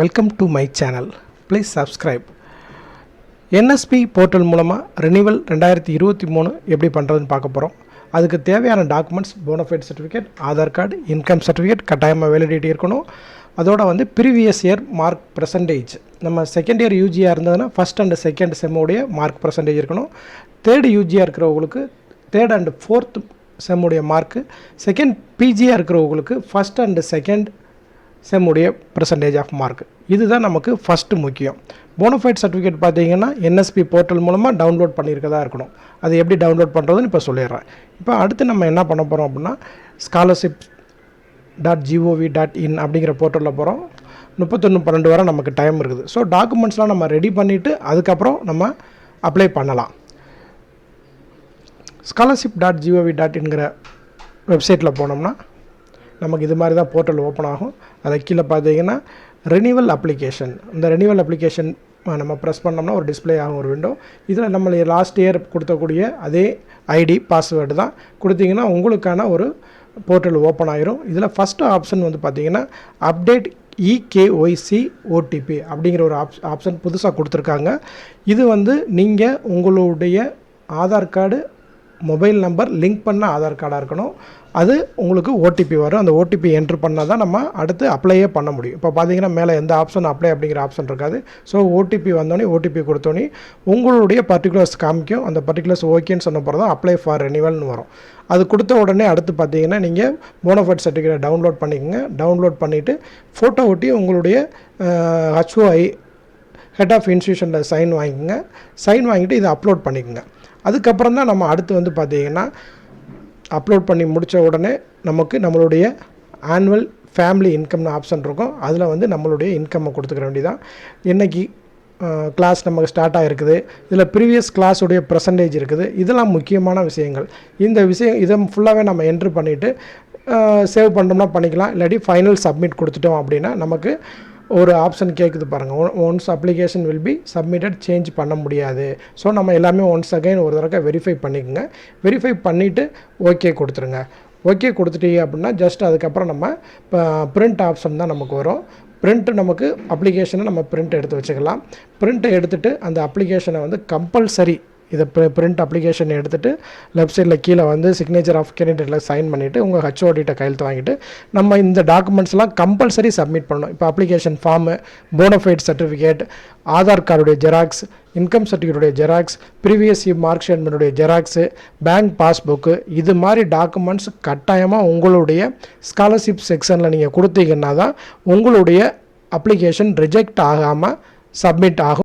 Welcome to my channel please subscribe NSP portal மூலமாக renewal ரெண்டாயிரத்தி இருபத்தி மூணு எப்படி பண்ணுறதுன்னு பார்க்க போகிறோம் அதுக்கு தேவையான documents bonafide certificate Aadhaar card income certificate கட்டாயமாக வேலிடிட்டி இருக்கணும். அதோட வந்து ப்ரீவியஸ் இயர் மார்க் பர்சன்டேஜ் நம்ம செகண்ட் இயர் யூஜியாக இருந்ததுன்னா ஃபஸ்ட் அண்ட் செகண்ட் செம்முடைய மார்க் பர்சன்டேஜ் இருக்கணும். தேர்டு யூஜியாக இருக்கிறவங்களுக்கு தேர்ட் அண்ட் ஃபோர்த் செம்முடைய மார்க்கு செகண்ட் பிஜியாக இருக்கிறவங்களுக்கு ஃபஸ்ட் அண்ட் செகண்ட் செம்முடைய பர்சன்டேஜ் ஆஃப் மார்க் இதுதான் நமக்கு ஃபஸ்ட்டு முக்கியம். போனஃபைட் சர்டிஃபிகேட் பார்த்தீங்கன்னா என்எஸ்பி போர்ட்டல் மூலமாக டவுன்லோட் பண்ணியிருக்கதா இருக்கணும். அது எப்படி டவுன்லோட் பண்ணுறதுன்னு இப்போ சொல்லிடுறேன். இப்போ அடுத்து நம்ம என்ன பண்ண போகிறோம் அப்படின்னா scholarship dot G O V dot in அப்படிங்கிற போர்ட்டலில் போகிறோம் முப்பத்தொன்று பன்னெண்டு வரை நமக்கு டைம் இருக்குது. ஸோ டாக்குமெண்ட்ஸ்லாம் நம்ம ரெடி பண்ணிவிட்டு அதுக்கப்புறம் நம்ம அப்ளை பண்ணலாம். Scholarship dot G O V dot இன்கிற வெப்சைட்டில் போனோம்னா நமக்கு இது மாதிரி தான் போர்ட்டல் ஓப்பன் ஆகும். அதை கீழே பார்த்தீங்கன்னா ரெனிவல் அப்ளிகேஷன் இந்த ரெனிவல் அப்ளிகேஷன் நம்ம ப்ரெஸ் பண்ணோம்னா ஒரு டிஸ்ப்ளே ஆகும் ஒரு விண்டோ இதில் நம்ம லாஸ்ட் இயர் கொடுத்தக்கூடிய அதே ஐடி பாஸ்வேர்டு தான் கொடுத்தீங்கன்னா உங்களுக்கான ஒரு போர்ட்டல் ஓப்பன் ஆயிரும். இதில் ஃபஸ்ட்டு ஆப்ஷன் வந்து பார்த்தீங்கன்னா அப்டேட் இகேஒய்சி ஓடிபி அப்படிங்கிற ஒரு ஆப் ஆப்ஷன் புதுசாக கொடுத்துருக்காங்க. இது வந்து நீங்கள் உங்களுடைய Aadhaar card mobile number link பண்ண ஆதார் கார்டாக இருக்கணும். அது உங்களுக்கு ஓடிபி வரும். அந்த ஓடிபி என்ட்ரு பண்ணால் தான் நம்ம அடுத்து அப்ளையே பண்ண முடியும். இப்போ பார்த்தீங்கன்னா மேலே எந்த ஆப்ஷன் அப்ளை அப்படிங்கிற ஆப்ஷன் இருக்காது. ஸோ ஓடிபி வந்தோடனே ஓடிபி கொடுத்தோன்னே உங்களுடைய பர்டிகுலர்ஸ் காமிக்கும். அந்த பர்டிகுலர்ஸ் ஓகேன்னு சொன்ன பிறகு தான் அப்ளை ஃபார் ரெனிவல்னு வரும். அது கொடுத்த உடனே அடுத்து பார்த்தீங்கன்னா நீங்கள் போனோஃபைட் சர்டிஃபிகேட் டவுன்லோட் பண்ணிக்கோங்க. டவுன்லோட் பண்ணிவிட்டு ஃபோட்டோ ஒட்டி உங்களுடைய H O I head of இன்ஸ்டியூஷனில் sign வாங்கிக்கோங்க. சைன் வாங்கிட்டு இதை அப்லோட் பண்ணிக்கோங்க. அதுக்கப்புறம் தான் நம்ம அடுத்து வந்து பார்த்தீங்கன்னா அப்லோட் பண்ணி முடித்த உடனே நமக்கு நம்மளுடைய ஆனுவல் ஃபேமிலி இன்கம்னு ஆப்ஷன் இருக்கும். அதில் வந்து நம்மளுடைய இன்கம்மை கொடுத்துக்க வேண்டியதான் என்றைக்கு கிளாஸ் நமக்கு ஸ்டார்ட் ஆகிருக்குது இதில் ப்ரீவியஸ் கிளாஸுடைய பர்சன்டேஜ் இருக்குது. இதெல்லாம் முக்கியமான விஷயங்கள். இந்த விஷயம் இதை ஃபுல்லாகவே நம்ம என்ட்ரு பண்ணிவிட்டு சேவ் பண்ணோம்னா பண்ணிக்கலாம். இல்லாட்டி ஃபைனல் சப்மிட் கொடுத்துட்டோம் அப்படின்னா நமக்கு ஒரு ஆப்ஷன் கேட்குது பாருங்கள் once application will be submitted change பண்ண முடியாது. ஸோ நம்ம எல்லாமே ஒன்ஸ் அகைன் ஒரு தடவை வெரிஃபை பண்ணிக்கோங்க. வெரிஃபை பண்ணிவிட்டு ஓகே கொடுத்துருங்க. ஓகே கொடுத்துட்டீங்க அப்படின்னா ஜஸ்ட் அதுக்கப்புறம் நம்ம இப்போ பிரிண்ட் ஆப்ஷன் தான் நமக்கு வரும். பிரிண்ட் நமக்கு அப்ளிகேஷனை நம்ம பிரிண்ட் எடுத்து வச்சுக்கலாம். பிரிண்ட்டை எடுத்துகிட்டு அந்த அப்ளிகேஷனை வந்து கம்பல்சரி இதை பிரிண்ட் அப்ளிகேஷன் எடுத்துகிட்டு லெஃப்ட் சைடில் கீழே வந்து சிக்னேச்சர் ஆஃப் கேண்டிடேட்டில் சைன் பண்ணிவிட்டு உங்கள் ஹெச்ஓடிட்ட கையெழுத்து வாங்கிட்டு நம்ம இந்த டாக்குமெண்ட்ஸ்லாம் கம்பல்சரி சப்மிட் பண்ணணும். இப்போ application form bonafide certificate Aadhaar கார்டுடைய xerox income சர்டிஃபிகேட்டுடைய ஜெராக்ஸ் ப்ரீவியஸ் மார்க் ஸ்டேட்மெண்ட்டுடைய ஜெராக்ஸு பேங்க் பாஸ்புக்கு இது மாதிரி டாக்குமெண்ட்ஸ் கட்டாயமாக உங்களுடைய ஸ்காலர்ஷிப் செக்ஷனில் நீங்கள் கொடுத்தீங்கன்னா தான் உங்களுடைய அப்ளிகேஷன் ரிஜெக்ட் ஆகாமல் சப்மிட் ஆகும்.